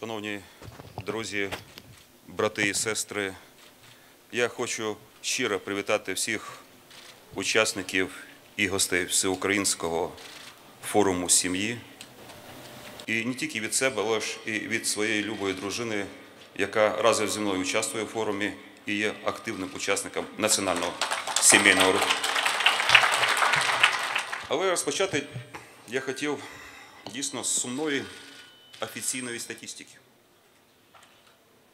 Шановні друзі, брати і сестри, я хочу щиро привітати всіх учасників і гостей Всеукраїнського форуму сім'ї. І не тільки від себе, але ж і від своєї любої дружини, яка разом зі мною участвує в форумі і є активним учасником національного сімейного руху. Але розпочати я хотів дійсно з сумної офіційної статистики.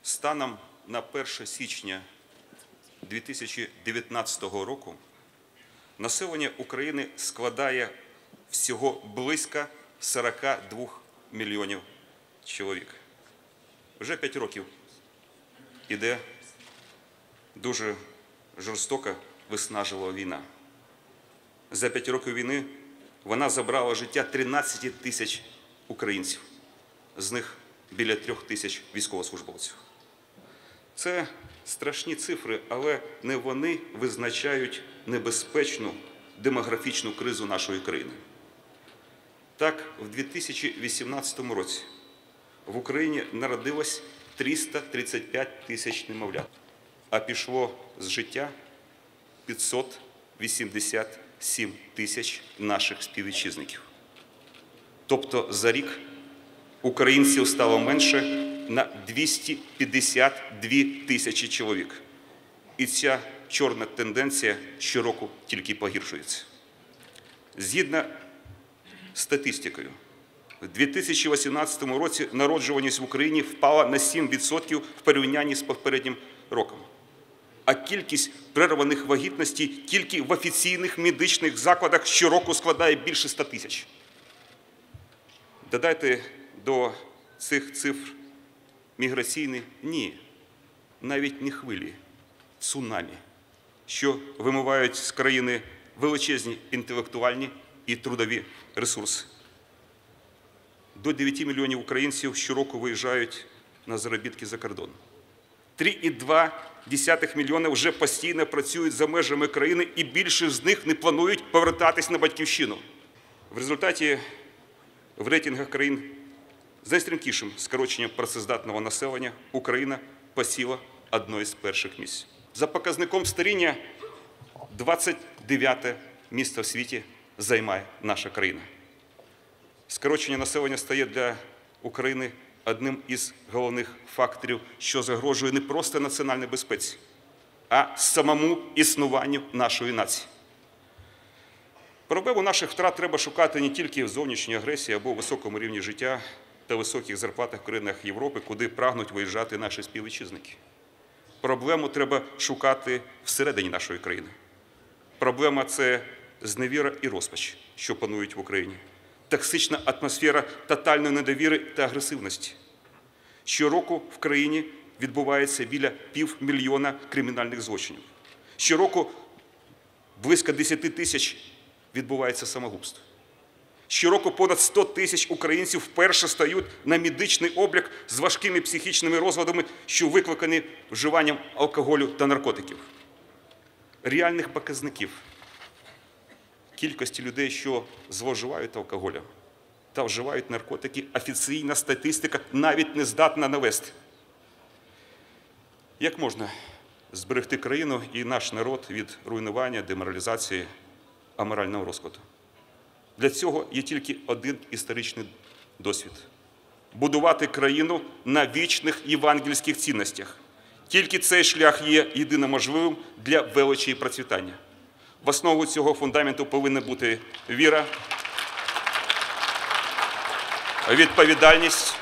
Станом на 1 січня 2019 року населення України складає всього близько 42 мільйонів чоловік. Вже 5 років іде дуже жорстока виснажлива війна. За 5 років війни вона забрала життя 13 тисяч українців, з них біля трьох тисяч військовослужбовців. Це страшні цифри, але не вони визначають небезпечну демографічну кризу нашої країни. Так, в 2018 році в Україні народилось 335 тисяч немовлят, а пішло з життя 587 тисяч наших співвітчизників. Тобто за рік українців стало менше на 252 тисячі чоловік. І ця чорна тенденція щороку тільки погіршується. Згідно з статистикою, в 2018 році народжуваність в Україні впала на 7% в порівнянні з попереднім роком. А кількість перерваних вагітностей тільки в офіційних медичних закладах щороку складає більше 100 тисяч. Додайте до цих цифр міграційні ні, навіть не хвилі, цунамі, що вимивають з країни величезні інтелектуальні і трудові ресурси. До 9 мільйонів українців щороку виїжджають на заробітки за кордон. 3,2 мільйона вже постійно працюють за межами країни, і більше з них не планують повертатись на батьківщину. В результаті в рейтингах країн з найстрімкішим скороченням працездатного населення Україна посіла одне з перших місць. За показником старіння 29 місце в світі займає наша країна. Скорочення населення стає для України одним із головних факторів, що загрожує не просто національній безпеці, а самому існуванню нашої нації. Проблему наших втрат треба шукати не тільки в зовнішній агресії або в високому рівні життя та високих зарплатах в країнах Європи, куди прагнуть виїжджати наші співвітчизники. Проблему треба шукати всередині нашої країни. Проблема це зневіра і розпач, що панують в Україні, токсична атмосфера тотальної недовіри та агресивності. Щороку в країні відбувається біля півмільйона кримінальних злочинів. Щороку близько 10 тисяч відбувається самогубство. Щороку понад 100 тисяч українців вперше стають на медичний облік з важкими психічними розладами, що викликані вживанням алкоголю та наркотиків. Реальних показників кількості людей, що зловживають алкоголем та вживають наркотики, офіційна статистика навіть не здатна навести. Як можна зберегти країну і наш народ від руйнування, деморалізації, аморального розкладу? Для цього є тільки один історичний досвід будувати країну на вічних євангельських цінностях. Тільки цей шлях є єдино можливим для величі і процвітання. В основу цього фундаменту повинна бути віра, відповідальність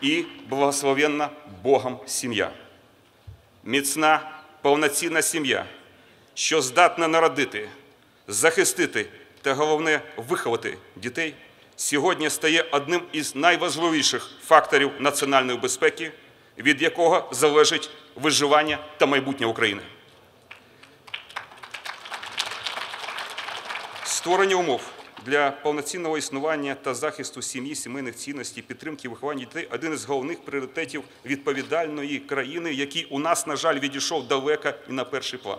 і благословенна Богом сім'я. Міцна, повноцінна сім'я, що здатна народити, захистити та головне виховати дітей, сьогодні стає одним із найважливіших факторів національної безпеки, від якого залежить виживання та майбутнє України. Створення умов для повноцінного існування та захисту сім'ї, сімейних цінностей, підтримки виховання дітей один із головних пріоритетів відповідальної країни, який у нас, на жаль, відійшов далеко і на перший план.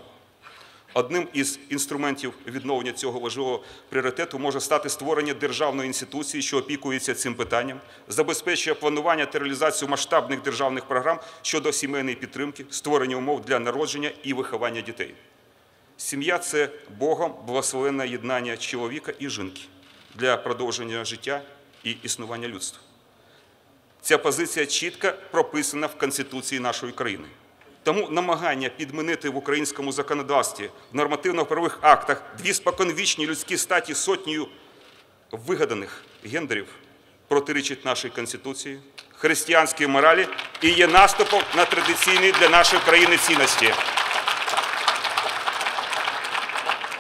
Одним із інструментів відновлення цього важливого пріоритету може стати створення державної інституції, що опікується цим питанням, забезпечує планування та реалізацію масштабних державних програм щодо сімейної підтримки, створення умов для народження і виховання дітей. Сім'я це Богом благословенне єднання чоловіка і жінки для продовження життя і існування людства. Ця позиція чітко прописана в Конституції нашої країни. Тому намагання підмінити в українському законодавстві в нормативно-правових актах дві споконвічні людські статі сотнею вигаданих гендерів протирічить нашій Конституції, християнській моралі і є наступом на традиційні для нашої країни цінності.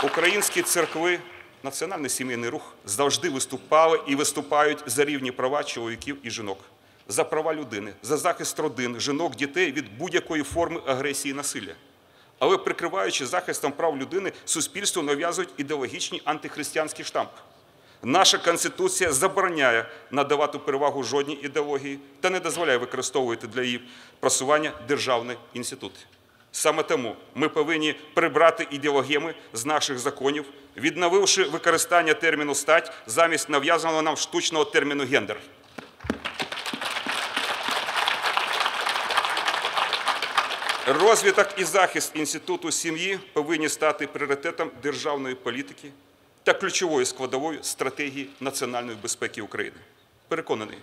Українські церкви, національний сімейний рух завжди виступали і виступають за рівні права чоловіків і жінок, за права людини, за захист родин, жінок, дітей від будь-якої форми агресії і насилля. Але прикриваючи захистом прав людини, суспільству нав'язують ідеологічні антихристиянські штампи. Наша Конституція забороняє надавати перевагу жодній ідеології та не дозволяє використовувати для її просування державні інститути. Саме тому ми повинні прибрати ідеологеми з наших законів, відновивши використання терміну стать замість нав'язаного нам штучного терміну гендер. Розвиток і захист інституту сім'ї повинні стати пріоритетом державної політики та ключовою складовою стратегії національної безпеки України. Переконаний,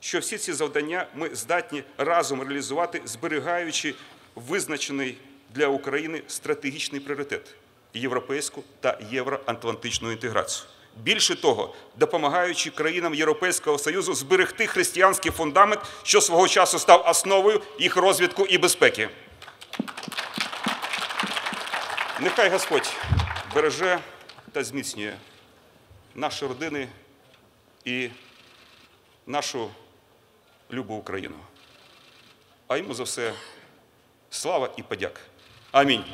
що всі ці завдання ми здатні разом реалізувати, зберігаючи визначений для України стратегічний пріоритет європейську та євроатлантичну інтеграцію. Більше того, допомагаючи країнам Європейського Союзу зберегти християнський фундамент, що свого часу став основою їх розвитку і безпеки. Нехай Господь береже та зміцнює наші родини і нашу любу Україну. А йому за все слава і подяка. Амінь.